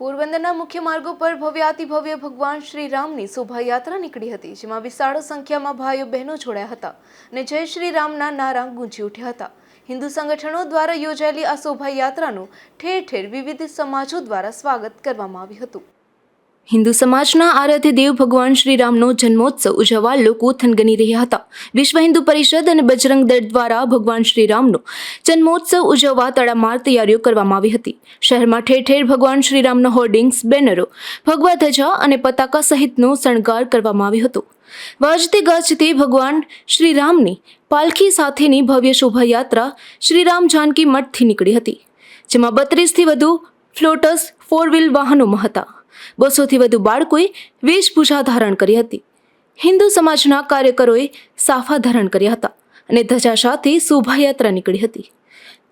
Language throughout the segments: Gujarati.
પોરબંદરના મુખ્ય માર્ગો પર ભવ્યાતિભવ્ય ભગવાન શ્રી રામની શોભાયાત્રા નીકળી હતી, જેમાં વિશાળ સંખ્યામાં ભાઈઓ બહેનો જોડાયા હતા અને જય શ્રી રામના નારા ગુંજી ઉઠ્યા હતા. હિન્દુ સંગઠનો દ્વારા યોજાયેલી આ શોભાયાત્રાનું ઠેર ઠેર વિવિધ સમાજો દ્વારા સ્વાગત કરવામાં આવ્યું હતું. હિન્દુ સમાજના આરાધ્ય દેવ ભગવાન શ્રી રામનો જન્મોત્સવ ઉજવવા લોકો થનગની રહ્યા હતા. વિશ્વ હિન્દુ પરિષદ અને બજરંગ દળ દ્વારા ભગવાન શ્રી રામનો જન્મોત્સવ ઉજવવા તડામાર તૈયારીઓ કરવામાં આવી હતી. શહેરમાં ઠેર ઠેર ભગવાન શ્રી રામના હોર્ડિંગ્સ, બેનરો, ભગવા ધજા અને પતાકા સહિતનો શણગાર કરવામાં આવ્યો હતો. વાજતે ગાજતે ભગવાન શ્રી રામની પાલખી સાથેની ભવ્ય શોભાયાત્રા શ્રીરામ જાનકી મઠથી નીકળી હતી, જેમાં બત્રીસથી વધુ ફ્લોટસ ફોર વ્હીલ વાહનોમાં હતા બસોથી વધુ બાળકોએ વેશભૂષા ધારણ કરી હતી. હિન્દુ સમાજના કાર્યકરોએ સાફા ધારણ કર્યા હતા અને ધજા સાથે શોભાયાત્રા નીકળી હતી.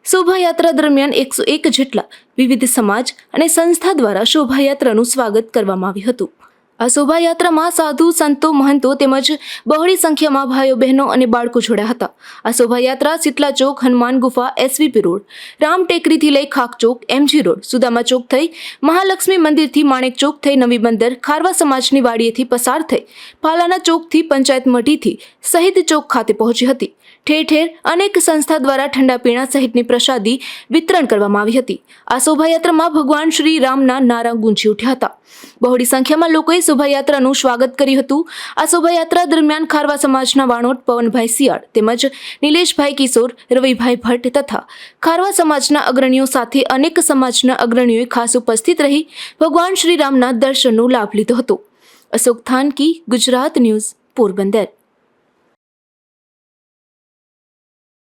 શોભાયાત્રા દરમિયાન એકસો એક જેટલા વિવિધ સમાજ અને સંસ્થા દ્વારા શોભાયાત્રાનું સ્વાગત કરવામાં આવ્યું હતું. આ શોભાયાત્રામાં સાધુ, સંતો, મહંતો તેમજ બહોળી સંખ્યામાં ભાઈઓ, બહેનો અને બાળકો જોડ્યા હતા. આ શોભાયાત્રા શીતલા ચોક, હનુમાન ગુફા એસવીપી રોડ, રામ ટેકરીથી લઈ ખાક ચોક એમજી રોડ, સુદામા ચોક થઈ, મહાલક્ષ્મી મંદિરથી માણેક ચોક થઈ, નવી બંદર, ખારવા સમાજની વાડીએથી પસાર થઈ, પાલાના ચોકથી પંચાયત મઢીથી શહીદ ચોક ખાતે પહોંચી હતી. ઠેર ઠેર અનેક સંસ્થા દ્વારા ઠંડા પીણા સહિતની પ્રસાદી વિતરણ કરવામાં આવી હતી. આ શોભાયાત્રામાં ભગવાન શ્રી રામના નારા ગુંજી ઉઠ્યા હતા. બહોળી સંખ્યામાં લોકોએ શોભાયાત્રાનું સ્વાગત કર્યું હતું. આ શોભાયાત્રા દરમિયાન ખારવા સમાજના વાણોટ પવનભાઈ શિયાળ તેમજ નિલેશભાઈ કિશોર, રવિભાઈ ભટ્ટ તથા ખારવા સમાજના અગ્રણીઓ સાથે અનેક સમાજના અગ્રણીઓએ ખાસ ઉપસ્થિત રહી ભગવાન શ્રી રામના દર્શનનો લાભ લીધો હતો. અશોક થાનકી, ગુજરાત ન્યૂઝ, પોરબંદર.